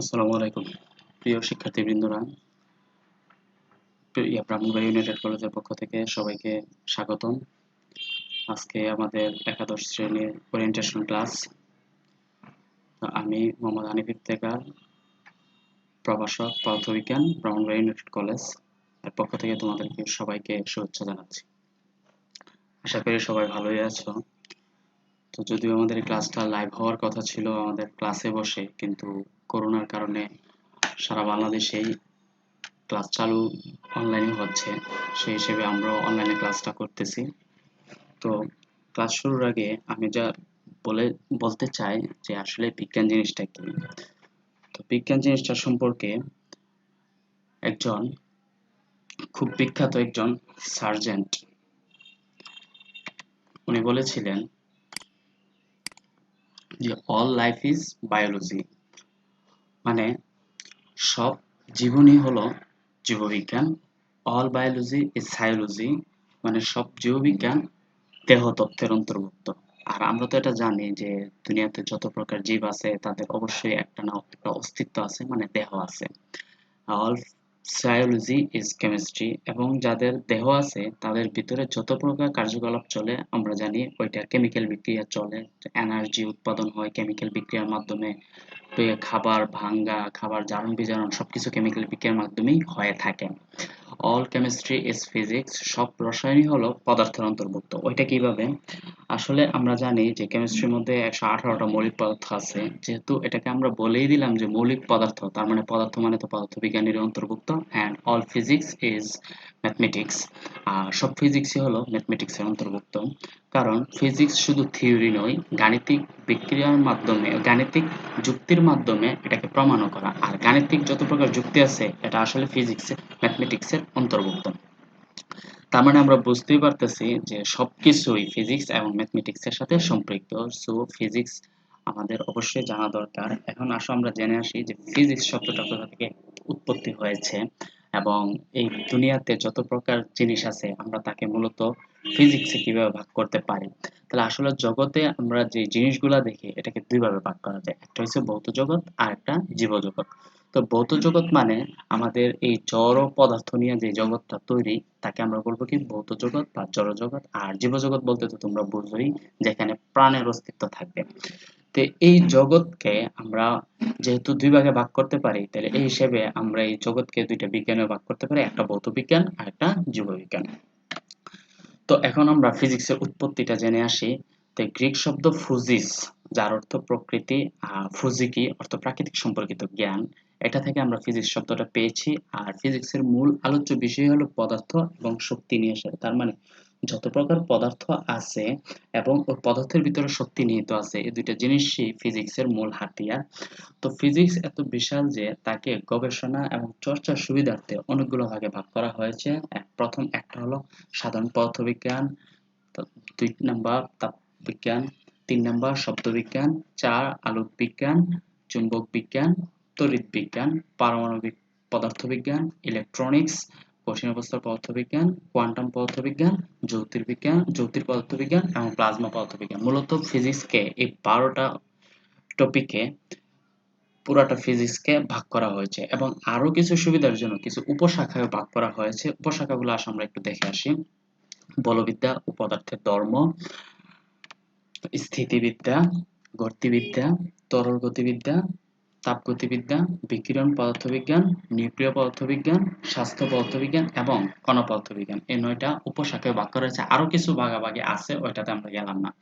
আসসালামু আলাইকুম। প্রিয় শিক্ষার্থীবৃন্দরা ব্রাহ্মণবাড়ি ইউনাইটেড কলেজের পক্ষ থেকে সবাইকে স্বাগতম। আজকে আমাদের একাদশ শ্রেণির ওরিয়েন্টেশন ক্লাস আমি মোহাম্মদ হানিফ ইফতেকার, প্রভাষক, পদার্থবিজ্ঞান ব্রাহ্মণবাড়ি ইউনাইটেড কলেজের পক্ষ থেকে তোমাদেরকে সবাইকে শুভেচ্ছা জানাচ্ছি। আশা করি সবাই ভালোই আছো। তো যদিও আমাদের ক্লাসটা লাইভ হওয়ার কথা ছিল আমাদের ক্লাসে বসে, কিন্তু করোনার কারণে সারা বাংলাদেশেই ক্লাস চালু অনলাইনে হচ্ছে। সেই হিসেবে আমরা অনলাইনে ক্লাসটা করতেছি। তো ক্লাস শুরুর আগে আমি যা বলে, বলতে চাই যে আসলে বিজ্ঞান জিনিসটা কি? তো বিজ্ঞান জিনিসটা সম্পর্কে একজন খুব বিখ্যাত একজন সার্জেন্ট উনি বলেছিলেন যে অল লাইফ ইজ বায়োলজি মানে সব জীবনই হলো জীববিজ্ঞান অল বায়োলজি ইজ সায়োলজি মানে সব জীববিজ্ঞান দেহ তত্ত্বের অন্তর্ভুক্ত। আর আমরা তো এটা জানি যে দুনিয়াতে যত প্রকার জীব আছে, তাদের অবশ্যই একটা না একটা অস্তিত্ব আছে মানে দেহ আছে। অল সায়োলজি ইজ কেমিস্ট্রি এবং যাদের দেহ আছে, তাদের ভিতরে যত প্রকার কার্যকলাপ চলে, আমরা জানি ওইটা কেমিক্যাল বিক্রিয়া চলে। এনার্জি উৎপাদন হয় কেমিক্যাল বিক্রিয়ার মাধ্যমে। খাবার ভাঙ্গা, খাবার জারণ বিজারণ সবকিছু কেমিক্যাল বিক্রিয়ার মাধ্যমেই হয়ে থাকে। অল কেমিস্ট্রি ইজ ফিজিক্স সব রসায়নই হলো পদার্থের অন্তর্ভুক্ত। ওইটা কীভাবে? আসলে আমরা জানি যে কেমিস্ট্রির মধ্যে একশো আঠারোটা মৌলিক পদার্থ আছে। যেহেতু এটাকে আমরা বলেই দিলাম যে মৌলিক পদার্থ, তার মানে পদার্থ মানে তো পদার্থ বিজ্ঞানের অন্তর্ভুক্ত। And all physics is mathematics আর সব ফিজিক্সই হলো ম্যাথমেটিক্সের অন্তর্ভুক্ত। কারণ ফিজিক্স শুধু থিওরি নয়, গাণিতিক বিক্রিয়ার মাধ্যমে, গাণিতিক যুক্তির মাধ্যমে এটাকে প্রমাণও করা। আর গাণিতিক যত প্রকার যুক্তি আছে, এটা আসলে ফিজিক্সের ম্যাথমেটিক্সের অন্তর্ভুক্ত। তার মানে আমরা বুঝতেই পারতেছি যে সবকিছুই ফিজিক্স এবং ম্যাথমেটিক্সের সাথে সম্পৃক্ত। সো ফিজিক্স আমাদের অবশ্যই জানা দরকার। এখন আসো আমরা জেনে আসি যে ফিজিক্স শব্দটা কোথা থেকে উৎপত্তি হয়েছে। এবং এই দুনিয়াতে যত প্রকার জিনিস আছে, আমরা তাকে মূলত ফিজিক্সে কীভাবে ভাগ করতে পারি? তাহলে আসলে জগতে আমরা যে জিনিসগুলা দেখি, এটাকে দুইভাবে ভাগ করা যায়। একটা হচ্ছে ভৌত জগৎ, আর একটা জীব জগৎ। তো ভৌত জগৎ মানে আমাদের এই জড় পদার্থ নিয়ে যে জগৎটা তৈরি, তাকে আমরা বলব কি ভৌত জগৎ বা জড় জগৎ। আর জীব জগৎ বলতে তো তোমরা বুঝোই, যেখানে প্রাণের অস্তিত্ব থাকবে। তো এই জগৎকে আমরা যেহেতু দুই ভাগে ভাগ করতে পারি, তাহলে এই হিসেবে আমরা এই জগৎকে দুইটা বিজ্ঞানে ভাগ করতে পারি, একটা ভৌত বিজ্ঞান আর একটা জীববিজ্ঞান। তো এখন আমরা ফিজিক্সের উৎপত্তিটা জেনে আসি। তো গ্রিক শব্দ ফুজিস, যার অর্থ প্রকৃতি, আর ফুজিকি অর্থ প্রাকৃতিক সম্পর্কিত জ্ঞান। এটা থেকে আমরা ফিজিক্স শব্দটা পেয়েছি, আর ফিজিক্সের মূল আলোচ্য বিষয় হলো পদার্থ এবং শক্তি নিয়ে আসে তার মানে যত প্রকার পদার্থ আছে এবং ওই পদার্থের ভিতরে শক্তি নিহিত আছে, এই দুইটা জিনিসই ফিজিক্সের মূল হাতিয়ার। তো ফিজিক্স এত বিশাল যে তাকে গবেষণা এবং চর্চার সুবিধার্থে অনেকগুলো ভাগে ভাগ করা হয়েছে। প্রথম একটা হলো সাধারণ পদার্থবিজ্ঞান দুই নাম্বার তাপবিজ্ঞান, তিন নাম্বার শব্দবিজ্ঞান, চার আলোক বিজ্ঞান চুম্বক বিজ্ঞান, তড়িৎ বিজ্ঞান, পারমাণবিক পদার্থবিজ্ঞান ইলেকট্রনিক্স কঠিন অবস্থার পদার্থবিজ্ঞান কোয়ান্টাম পদার্থবিজ্ঞান, জ্যোতির্বিজ্ঞান জ্যোতির পদার্থবিজ্ঞান এবং প্লাজমা পদার্থবিজ্ঞান। মূলত ফিজিক্সকে এই বারোটা টপিকে পুরাটা ফিজিক্সকে ভাগ করা হয়েছে এবং আরও কিছু সুবিধার জন্য কিছু উপশাখায় ভাগ করা হয়েছে। উপশাখাগুলো আসে আমরা একটু দেখে আসি। বলবিদ্যা ও পদার্থের ধর্ম, স্থিতিবিদ্যা, গতিবিদ্যা, তরল গতিবিদ্যা তাপগতিবিদ্যা, বিকিরণ পদার্থবিজ্ঞান, নিউক্লিয় পদার্থবিজ্ঞান, স্বাস্থ্য পদার্থবিজ্ঞান এবং কণ পদার্থবিজ্ঞান এই নয়টা উপশাখায় ভাগ করা হয়েছে আরও কিছু ভাগাভাগি আছে, ওইটাতে আমরা গেলাম না।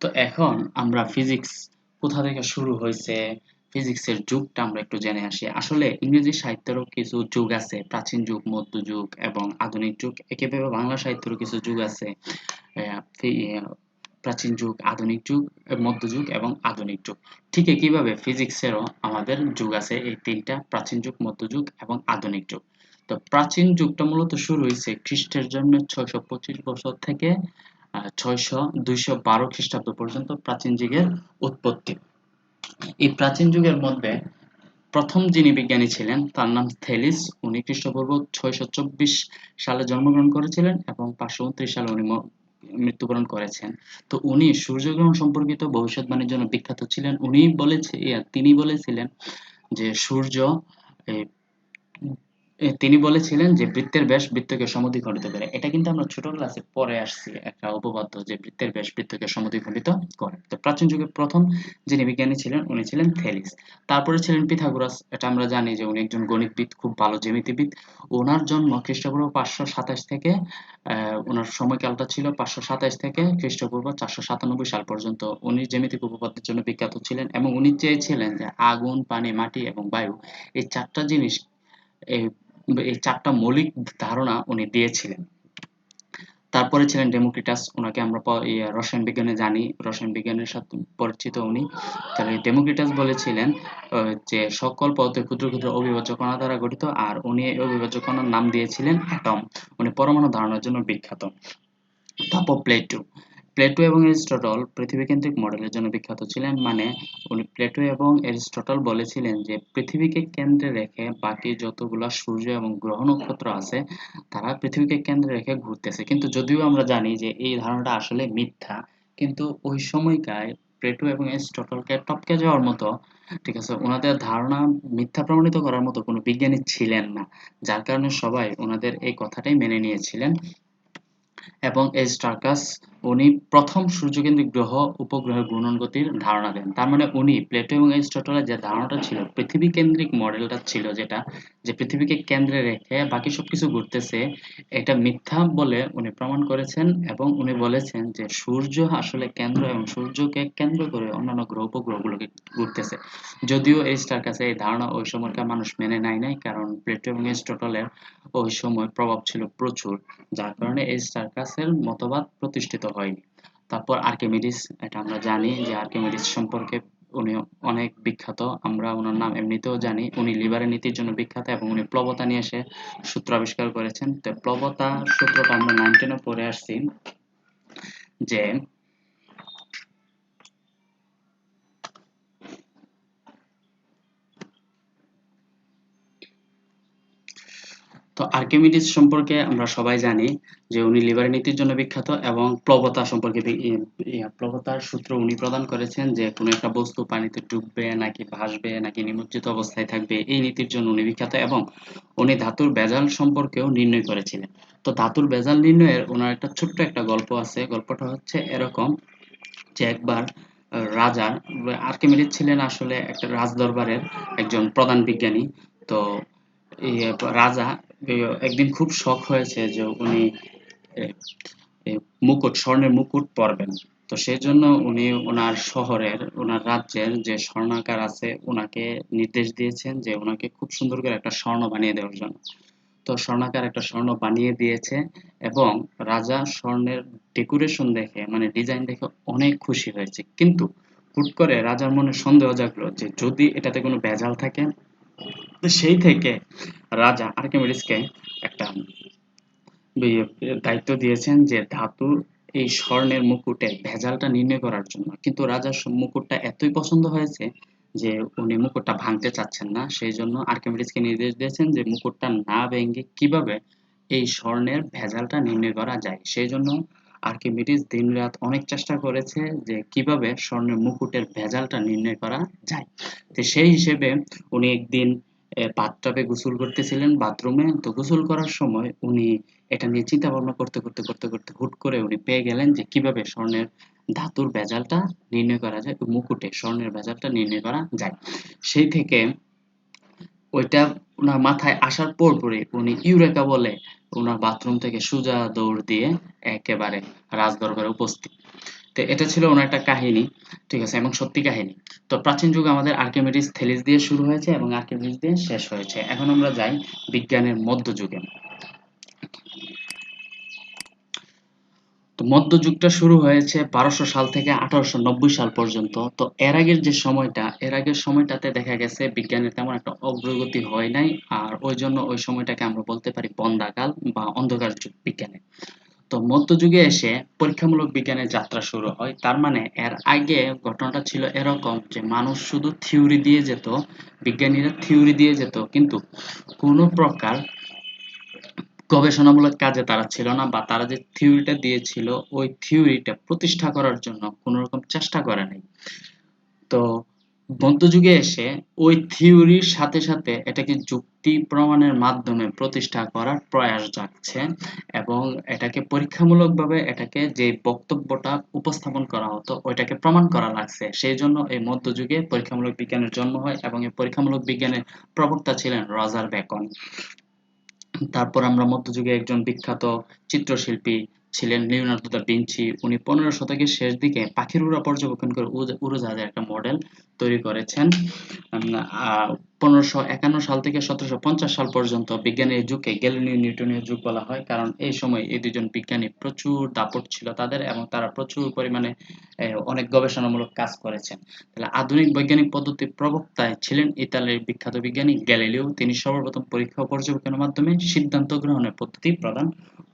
তো এখন আমরা ফিজিক্স কোথা থেকে শুরু হয়েছে, ফিজিক্সের যুগটা আমরা একটু জেনে আসি। আসলে ইংরেজি সাহিত্যেরও কিছু যুগ আছে, প্রাচীন যুগ মধ্যযুগ এবং আধুনিক যুগ। একেভাবে বাংলা সাহিত্যেরও কিছু যুগ আছে। প্রাচীন যুগ, আধুনিক যুগ মধ্যযুগ এবং আধুনিক যুগ। ঠিক একইভাবে ফিজিক্সেরও আমাদের যুগ আছে এই তিনটা, প্রাচীন যুগ মধ্যযুগ এবং আধুনিক যুগ। তো প্রাচীন যুগটা মূলত শুরু হয়েছে খ্রিস্টের জন্য ছয়শো পঁচিশ বছর থেকে ছয়শো দুইশো বারো খ্রিস্টাব্দ পর্যন্ত প্রাচীন যুগের উৎপত্তি। এই প্রাচীন যুগের মধ্যে প্রথম যিনি বিজ্ঞানী ছিলেন, তার নাম থেলিস। উনি খ্রিস্টপূর্ব ছয়শো চব্বিশ সালে জন্মগ্রহণ করেছিলেন এবং পাঁচশো উনত্রিশ সালে উনি মৃত্যুবরণ করেছেন। তো উনি সূর্যগ্রহণ সম্পর্কিত ভবিষ্যৎবাণীর জন্য বিখ্যাত ছিলেন। উনি বলেছে তিনি বলেছিলেন যে সূর্য তিনি বলেছিলেন যে বৃত্তের ব্যাস বৃত্তকে সমদ্বিখণ্ডিত করে। এটা কিন্তু আমরা ছোট ক্লাসে পরে আসছি, একটা উপপাদ্য যে বৃত্তের ব্যাস বৃত্তকে সমদ্বিখণ্ডিত করে। তো প্রাচীন যুগে প্রথম যিনি বিজ্ঞানী ছিলেন, উনি ছিলেন থেলিস তারপরে ছিলেন পিথাগোরাস। এটা আমরা জানি যে উনি একজন গণিতবিদ, খুব ভালো জ্যামিতিবিদ। ওনার জন্ম খ্রিস্টপূর্ব পাঁচশো সাতাশ থেকে ওনার সময়কালটা ছিল পাঁচশো সাতাশ থেকে খ্রিস্টপূর্ব চারশো সাতানব্বই সাল পর্যন্ত। উনি জ্যামিতিক উপপাদ্যের জন্য বিখ্যাত ছিলেন এবং উনি চেয়েছিলেন যে আগুন, পানি, মাটি এবং বায়ু এই চারটা জিনিস, এই এই চারটা মৌলিক ধারণা উনি দিয়েছিলেন। তারপরে ছিলেন ডেমোক্রিটাস, ওনাকে আমরা রসায়ন বিজ্ঞানে জানি। রসায়ন বিজ্ঞানের সাথে পরিচিত উনি। তাহলে ডেমোক্রিটাস বলেছিলেন যে সকল পদার্থ ক্ষুদ্র ক্ষুদ্র অবিভাজ্য কণা দ্বারা গঠিত, আর উনি এই অবিভাজ্য কণার নাম দিয়েছিলেন অ্যাটম। উনি পরমাণু ধারণার জন্য বিখ্যাত। তারপর প্লেটো। প্লেটো এবং এরিস্টটল পৃথিবীকেন্দ্রিক মডেলের জন্য বিখ্যাত ছিলেন মানে উনি প্লেটো এবং এরিস্টটল বলেছিলেন যে, পৃথিবীকে কেন্দ্রে রেখে বাকি যতগুলো সূর্য এবং গ্রহ নক্ষত্র আছে, তারা পৃথিবীকে কেন্দ্রে রেখে ঘুরতেছে। কিন্তু যদিও আমরা জানি যে, এই ধারণাটা আসলে মিথ্যা, কিন্তু ওই সময়কার প্লেটো এবং এরিস্টটলকে টপকে যাওয়ার মতো, ঠিক আছে, ওনাদের ধারণা মিথ্যা প্রমাণিত করার মতো কোনো বিজ্ঞানী ছিলেন না, যার কারণে সবাই ওনাদের এই কথাটাই মেনে নিয়েছিলেন। এবং এরিস্টার্কাস উনি প্রথম সূর্যকেন্দ্রিক গ্রহ উপগ্রহের ঘূর্ণন গতির ধারণা দেন। তার মানে উনি প্লেটো এবং এরিস্টটলের যে ধারণাটা ছিল পৃথিবী কেন্দ্রিক মডেলটা ছিল যেটা, যে পৃথিবীকে কেন্দ্রে রেখে বাকি সবকিছু ঘুরতেছে, এটা মিথ্যা বলে উনি প্রমাণ করেছেন এবং উনি বলেছেন যে সূর্য আসলে কেন্দ্র এবং সূর্যকে কেন্দ্র করে অন্যান্য গ্রহ উপগ্রহগুলোকে ঘুরতেছে। যদিও এরিস্টার কাছে এই ধারণা ওই সময়কার মানুষ মেনে নেয় নাই, কারণ প্লেটো এবং এরিস্টটলের ওই সময় প্রভাব ছিল প্রচুর, যার কারণে এরিস্টার্কাসের মতবাদ প্রতিষ্ঠিত হয়নি। তারপর আর্কিমিডিস, এটা আমরা জানি যে আর্কিমিডিস সম্পর্কে উনি অনেক বিখ্যাত। আমরা ওনার নাম এমনিতেও জানি। উনি লিভারের নীতির জন্য বিখ্যাত এবং উনি প্লবতা নিয়ে এসে সূত্র আবিষ্কার করেছেন। তো প্লবতা সূত্রটা আমরা নাইন টেনে পড়ে আসছি যে তো আর্কিমিডিস সম্পর্কে আমরা সবাই জানি যে উনি লিভার নীতির জন্য বিখ্যাত এবং প্লবতা সম্পর্কে প্লবতার সূত্র উনি প্রদান করেছেন যে কোনো একটা বস্তু পানিতে ডুববে নাকি ভাসবে নাকি নিমজ্জিত অবস্থায় থাকবে, এই নীতির জন্য উনি বিখ্যাত এবং উনি ধাতুর বেজাল সম্পর্কেও নির্ণয় করেছিলেন। তো ধাতুর বেজাল নির্ণয়ের ওনার একটা ছোট্ট একটা গল্প আছে। গল্পটা হচ্ছে এরকম যে একবার রাজা, আর্কিমিডিস ছিলেন আসলে একটা রাজদরবারের একজন প্রধান বিজ্ঞানী। তো রাজা একদিন খুব শখ হয়েছে যে উনি মুকুট, স্বর্ণের মুকুট পরবেন। তো সেই জন্য উনি ওনার শহরের, ওনার রাজ্যের যে স্বর্ণাকার আছে ওনাকে নির্দেশ দিয়েছেন যে ওনাকে খুব সুন্দর করে একটা স্বর্ণ বানিয়ে দেওয়ার জন্য। তো স্বর্ণাকার একটা স্বর্ণ বানিয়ে দিয়েছে এবং রাজা স্বর্ণের ডেকোরেশন দেখে মানে ডিজাইন দেখে অনেক খুশি হয়েছে। কিন্তু হুট করে রাজার মনে সন্দেহ জাগলো যে যদি এটাতে কোনো ভেজাল থাকে সেই থেকে রাজা আর্কিমিডিসকে একটা দায়িত্ব দিয়েছেন যে ধাতু এই স্বর্ণের মুকুটে ভেজালটা নির্ণয় করার জন্য। কিন্তু রাজার মুকুটটা এতই পছন্দ হয়েছে যে উনি মুকুটটা ভাঙতে চাচ্ছেন না। সেই জন্য আর্কিমিডিসকে নির্দেশ দিয়েছেন যে মুকুটটা না ভেঙে কীভাবে এই স্বর্ণের ভেজালটা নির্ণয় করা যায়। সেই জন্য আর্কিমিডিস দিনরাত অনেক চেষ্টা করেছে যে কীভাবে স্বর্ণের মুকুটের ভেজালটা নির্ণয় করা যায়। তো সেই হিসেবে উনি একদিন বাথটাবে গোসল করতেছিলেন বাথরুমে। তো গোসল করার সময় উনি এটা নিয়ে চিন্তা ভাবনা করতে করতে করতে করতে হুট করে উনি পেয়ে গেলেন যে কীভাবে স্বর্ণের ধাতুর ভেজালটা নির্ণয় করা যায় মুকুটে স্বর্ণের ভেজালটা নির্ণয় করা যায়। সেই থেকে ওইটা ওনার মাথায় আসার পর পরে উনি ইউরেকা বলে ওনার বাথরুম থেকে সোজা দৌড় দিয়ে একেবারে রাজদরবারে উপস্থিত। তো এটা ছিল ওনার একটা কাহিনী, ঠিক আছে, এবং সত্যি কাহিনী। তো প্রাচীন যুগ আমাদের আর্কিমিডিস থেলিস দিয়ে শুরু হয়েছে এবং আর্কিমিডিস দিয়ে শেষ হয়েছে। এখন আমরা যাই বিজ্ঞানের মধ্যযুগে। তো মধ্যযুগটা শুরু হয়েছে বারোশো সাল থেকে আঠারোশো নব্বই সাল পর্যন্ত। তো এর আগের যে সময়টা, এর আগের সময়টাতে দেখা গেছে বিজ্ঞানের তেমন একটা অগ্রগতি হয় নাই, আর ওই জন্য ওই সময়টাকে আমরা বলতে পারি বন্দাকাল বা অন্ধকার যুগ বিজ্ঞানের তো মধ্যযুগে এসে পরীক্ষামূলক বিজ্ঞানের যাত্রা শুরু হয়। তার মানে এর আগে ঘটনাটা ছিল এরকম যে মানুষ শুধু থিওরি দিয়ে যেত, বিজ্ঞানীরা থিওরি দিয়ে যেত, কিন্তু কোনো প্রকার গবেষণামূলক কাজে তারা ছিল না বা তারা যে থিওরিটা দিয়েছিল, ওই থিওরিটা প্রতিষ্ঠা করার জন্য কোনো রকম চেষ্টা করে নাই। তো মধ্যযুগে এসে ওই থিওরির সাথে সাথে এটাকে যুক্তি প্রমাণের মাধ্যমে প্রতিষ্ঠা করার প্রয়াস জাগছে এবং এটাকে পরীক্ষামূলকভাবে এটাকে যে বক্তব্যটা উপস্থাপন করা হতো, ওইটাকে প্রমাণ করা লাগছে। সেই জন্য এই মধ্যযুগে পরীক্ষামূলক বিজ্ঞানের জন্ম হয় এবং এই পরীক্ষামূলক বিজ্ঞানের প্রবক্তা ছিলেন রজার বেকন। তারপর আমরা মধ্যযুগে একজন বিখ্যাত চিত্রশিল্পী ছিলেন লিওনার্দো দা ভিঞ্চি উনি পনেরো শতকের শেষ দিকে পাখির উড়া পর্যবেক্ষণ করে উড়োজাহাজের একটা মডেল তৈরি করেছেন। পনেরোশো একান্ন সাল থেকে সতেরোশো পঞ্চাশ সাল পর্যন্ত বিজ্ঞানের যুগকে গ্যালিলিও নিউটনীয় যুগ বলা হয়, কারণ এই সময় এই দুজন বিজ্ঞানী প্রচুর দাপট ছিল তাদের এবং তারা প্রচুর পরিমাণে অনেক গবেষণামূলক কাজ করেছেন। তাহলে আধুনিক বৈজ্ঞানিক পদ্ধতির প্রবক্তায় ছিলেন ইতালির বিখ্যাত বিজ্ঞানী গ্যালিলিও। তিনি সর্বপ্রথম পরীক্ষা পর্যবেক্ষণের মাধ্যমে সিদ্ধান্ত গ্রহণের পদ্ধতি প্রদান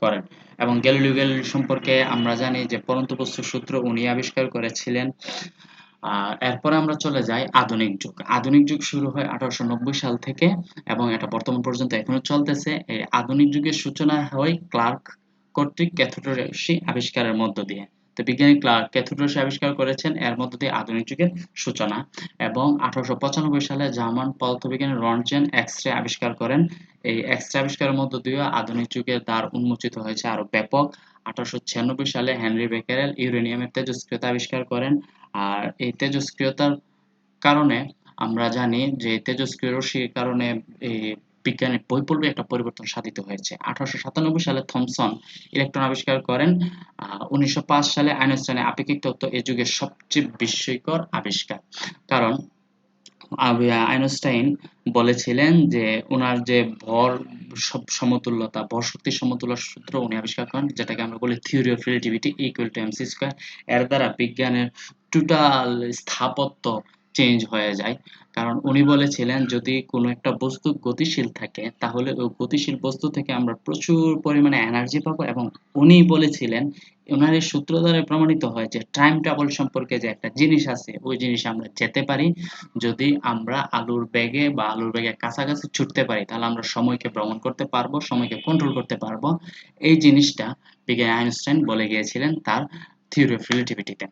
করেন। এবং গ্যালিলিও গ্যালিলি সম্পর্কে আমরা জানি যে পরন্ত বস্তু সূত্র উনি আবিষ্কার করেছিলেন। আহ, এরপরে আমরা চলে যাই আধুনিক যুগ। আধুনিক যুগ শুরু হয় আঠারোশো নব্বই সাল থেকে এবং এটা বর্তমান পর্যন্ত এখনও চলতেছে। এই আধুনিক যুগের সূচনা হয় ক্লার্ক কর্তৃক ক্যাথোড আবিষ্কারের মধ্য দিয়ে। তো বিজ্ঞানী ক্লার্ক ক্যাথোড আবিষ্কার করেছেন এর মধ্য দিয়ে আধুনিক যুগের সূচনা এবং আঠারোশো সালে জার্মান পদার্থবিজ্ঞানী রনচেন এক্স রে আবিষ্কার করেন। এই এক্স রে আবিষ্কারের মধ্য দিয়ে আধুনিক যুগের দ্বার উন্মোচিত হয়েছে আরও ব্যাপক। আঠারোশো ছিয়ানব্বই সালে হেনরি বেকারেল ইউরেনিয়ামের তেজস্ক্রিয়তা আবিষ্কার করেন। আর এই তেজস্ক্রিয়তার কারণে আমরা জানি যে তেজস্ক্রিয় রশ্মির কারণে এই বিজ্ঞানের বৈপ্লবিক একটা পরিবর্তন সাধিত হয়েছে। আঠারোশো সালে থমসন ইলেকট্রন আবিষ্কার করেন। উনিশশো সালে আইনস্টাইনের আপেক্ষিক তত্ত্ব এই যুগের সবচেয়ে বিস্ময়কর আবিষ্কার। কারণ আইনস্টাইন বলেছিলেন যে ওনার যে ভর সমতুল্যতা, ভর শক্তি সমতুল্য সূত্র উনি আবিষ্কার করেন, যেটাকে আমরা বলি theory of relativity equal to MC square এর দ্বারা বিজ্ঞানের টোটাল স্থাপত্য চেঞ্জ হয়ে যায়। কারণ উনি বলেছিলেন, যদি কোনো একটা বস্তু গতিশীল থাকে, তাহলে ওই গতিশীল বস্তু থেকে আমরা প্রচুর পরিমাণে এনার্জি পাবো এবং উনি বলেছিলেন ওনার এই সূত্র দ্বারা প্রমাণিত হয় যে টাইম ট্রাভেল সম্পর্কে যে একটা জিনিস আছে, ওই জিনিস আমরা যেতে পারি। যদি আমরা আলুর ব্যাগে বা আলুর ব্যাগের কাছাকাছি ছুটতে পারি, তাহলে আমরা সময়কে ভ্রমণ করতে পারব, সময়কে কন্ট্রোল করতে পারব। এই জিনিসটা বিজ্ঞানী আইনস্টাইন বলে গিয়েছিলেন তার থিওরি অফ রিলেটিভিটিতে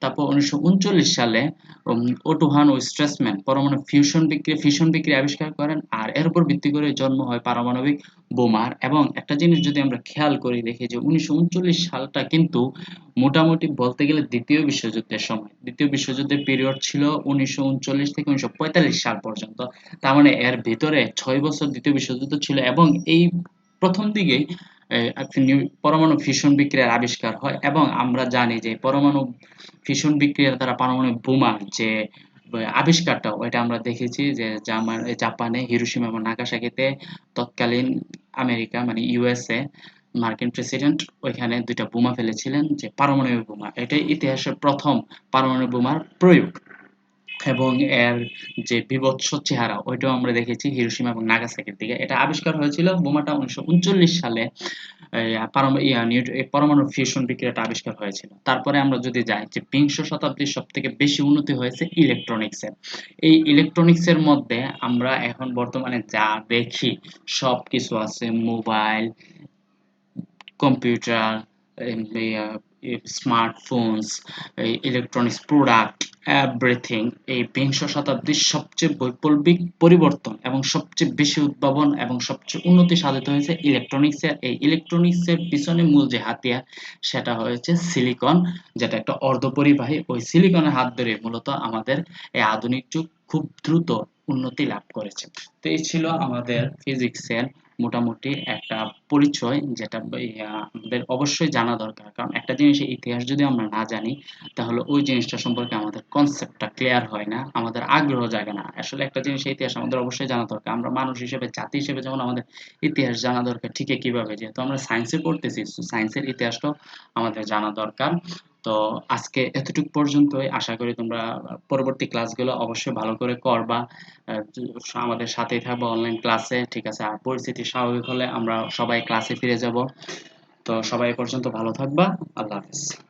তারপর উনিশশো সালে ওটুহান ও স্ট্রেসম্যান পরমাণু ফিউশন বিক্রিয়া ফিউশন বিক্রিয়া আবিষ্কার করেন আর এর উপর ভিত্তি করে জন্ম হয় পারমাণবিক বোমার এবং একটা জিনিস যদি আমরা খেয়াল করি, দেখি যে উনিশশো সালটা কিন্তু মোটামুটি বলতে গেলে দ্বিতীয় বিশ্বযুদ্ধের সময়। দ্বিতীয় বিশ্বযুদ্ধের পিরিয়ড ছিল উনিশশো উনচল্লিশ থেকে উনিশশো পঁয়তাল্লিশ সাল পর্যন্ত। তার মানে এর ভিতরে ছয় বছর দ্বিতীয় বিশ্বযুদ্ধ ছিল এবং এই প্রথম দিকেই পরমাণু ফিশন বিক্রিয়ার আবিষ্কার হয় এবং আমরা জানি যে পরমাণু ফিশন বিক্রিয়ার দ্বারা পারমাণবিক বোমার যে আবিষ্কারটা, ওইটা আমরা দেখেছি যে জাপানে হিরোশিমা এবং নাগাসাকিতে তৎকালীন আমেরিকা মানে ইউএসএ মার্কিন প্রেসিডেন্ট, ওইখানে দুইটা বোমা ফেলেছিলেন যে পারমাণবিক বোমা। এটাই ইতিহাসের প্রথম পারমাণবিক বোমার প্রয়োগ। এবং এর যে বিভৎস চেহারা, ওইটাও আমরা দেখেছি হিরোশিমা এবং নাগাসাকির দিকে। এটা আবিষ্কার হয়েছিল বোমাটা উনিশশো উনচল্লিশ সালে পরমাণু ফিউশন বিক্রিয়াটা আবিষ্কার হয়েছিল। তারপরে আমরা যদি যাই যে বিংশ শতাব্দীর সব থেকে বেশি উন্নতি হয়েছে ইলেকট্রনিক্সের এই ইলেকট্রনিক্সের মধ্যে আমরা এখন বর্তমানে যা দেখি সব কিছু আছে mobile, computer smartphones electronics product everything এই বিংশ শতাব্দীর সবচেয়ে বৈপ্লবিক পরিবর্তন এবং সবচেয়ে বেশি উদ্ভাবন এবং সবচেয়ে উন্নতি সাধিত হয়েছে ইলেকট্রনিক্সের এই ইলেকট্রনিক্সের পিছনে মূল যে হাতিয়ার, সেটা হয়েছে সিলিকন যেটা একটা অর্ধপরিবাহী। ওই সিলিকনের হাত ধরে মূলত আমাদের এই আধুনিক যুগ খুব দ্রুত উন্নতি লাভ করেছে। তো এই ছিল আমাদের ফিজিক্সের মোটামুটি একটা পরিচয় যেটা আমাদের অবশ্যই জানা দরকার। কারণ একটা জিনিসের ইতিহাস যদি আমরা না জানি, তাহলে ওই জিনিসটা সম্পর্কে আমাদের কনসেপ্টটা ক্লিয়ার হয় না, আমাদের আগ্রহ জাগে না। আসলে একটা জিনিসের ইতিহাস আমাদের অবশ্যই জানা দরকার। আমরা মানুষ হিসেবে, জাতি হিসেবে যেমন আমাদের ইতিহাস জানা দরকার, ঠিকই কীভাবে? যেহেতু আমরা সায়েন্সে পড়তেছি সায়েন্সের ইতিহাসটাও আমাদের জানা দরকার। তো আজকে এতটুকু পর্যন্তই। আশা করি তোমরা পরবর্তী ক্লাসগুলো অবশ্যই ভালো করে করবা। আমাদের সাথেই থাকব অনলাইন ক্লাসে ঠিক আছে? আর পরিস্থিতি স্বাভাবিক হলে আমরা সবাই ক্লাসে ফিরে যাব। তো সবাই পর্যন্ত ভালো থাকবা। আল্লাহ হাফিজ।